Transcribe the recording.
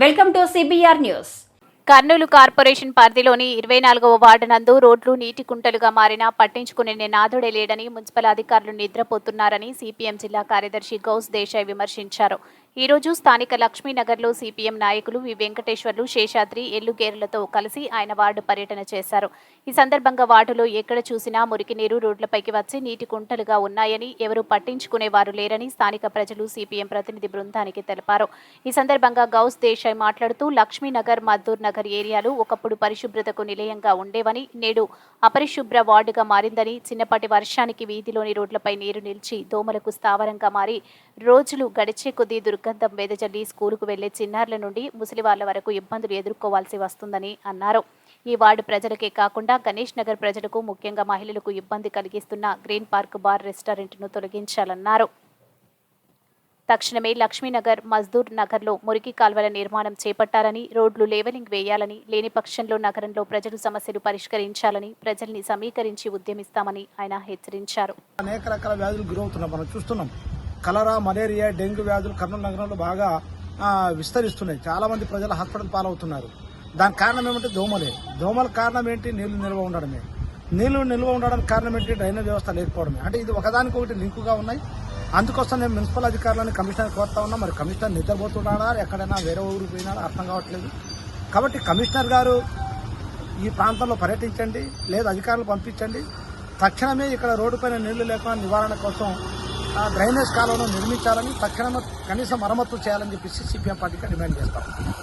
Welcome to CBR news Kurnool corporation పరిధిలోని ఇరవై నాలుగవ వార్డు నందు రోడ్లు నీటి కుంటలుగా మారినా పట్టించుకునే నాదుడే లేడని మున్సిపల్ అధికారులు నిద్రపోతున్నారని సిపిఎం జిల్లా కార్యదర్శి గౌస్ దేశాయ్ విమర్శించారు. ఈ రోజు స్థానిక లక్ష్మీనగర్లో సిపిఎం నాయకులు వి వెంకటేశ్వర్లు శేషాద్రి ఎల్లుగేర్లతో కలిసి ఆయన వార్డు పర్యటన చేశారు. ఈ సందర్భంగా వార్డులో ఎక్కడ చూసినా మురికి నీరు రోడ్లపైకి వచ్చి నీటి కుంటలుగా ఉన్నాయని ఎవరూ పట్టించుకునేవారు లేరని స్థానిక ప్రజలు సిపిఎం ప్రతినిధి బృందానికి తెలిపారు. ఈ సందర్భంగా గౌస్ దేశాయ్ మాట్లాడుతూ లక్ష్మీనగర్ మద్దూర్ నగర్ ఏరియాలు ఒకప్పుడు పరిశుభ్రతకు నిలయంగా ఉండేవని నేడు అపరిశుభ్ర వార్డుగా మారిందని చిన్నపాటి వర్షానికి వీధిలోని రోడ్లపై నీరు నిలిచి దోమలకు స్థావరంగా మారి రోజులు గడిచే కొద్దీ దుర్గంధం వెదజల్లి స్కూలుకు వెళ్ళే చిన్నారుల నుండి ముసలి వాళ్ళ వరకు ఇబ్బందులు ఎదుర్కోవాల్సి వస్తుందని అన్నారు. ఈ వార్డు ప్రజలకే కాకుండా గణేష్ నగర్ ప్రజలకు ముఖ్యంగా మహిళలకు ఇబ్బంది కలిగిస్తున్న గ్రీన్ పార్క్ బార్ రెస్టారెంట్ను తొలగించాలన్నారు. తక్షణమే లక్ష్మీనగర్ మజ్దూర్ నగర్లో మురికి కాల్వల నిర్మాణం చేపట్టాలని రోడ్లు లేవలింగ్ వేయాలని లేని పక్షంలో నగరంలో ప్రజలు సమస్యలు పరిష్కరించాలని ప్రజల్ని సమీకరించి ఉద్యమిస్తామని ఆయన హెచ్చరించారు. అనేక రకాల వ్యాధులు గురవుతున్నాం మనం చూస్తున్నాం. కలరా మలేరియా డెంగ్యూ వ్యాధులు కర్నూలు నగరంలో బాగా విస్తరిస్తున్నాయి. చాలా మంది ప్రజలు హాస్పిటల్ పాలవుతున్నారు. దానికి కారణం ఏమంటే దోమలే. దోమల కారణం ఏంటి? నీళ్ళు నిల్వ ఉండడమే. నీళ్ళు నిల్వ ఉండడానికి కారణం ఏంటి? డ్రైనేజ్ వ్యవస్థ లేకపోవడమే. అంటే ఇది ఒకదానికొకటి లింకుగా ఉన్నాయి. అందుకోసం నేను మున్సిపల్ అధికారులను కమిషనర్ కోరుతా ఉన్నా. మరి కమిషనర్ నిద్రపోతున్నాడా? ఎక్కడైనా వేరే ఊరికి పోయినాడా? అర్థం కావట్లేదు. కాబట్టి కమిషనర్ గారు ఈ ప్రాంతంలో పర్యటించండి. లేదా అధికారులు పంపించండి. తక్షణమే ఇక్కడ రోడ్డుపైన నీళ్ళు లేకుండా నివారణ కోసం డ్రైనేజ్ కాలువను నిర్మించాలని తక్షణమే కనీసం మరమ్మతు చేయాలని చెప్పేసి సిపిఎం పార్టీకి డిమాండ్ చేస్తాం.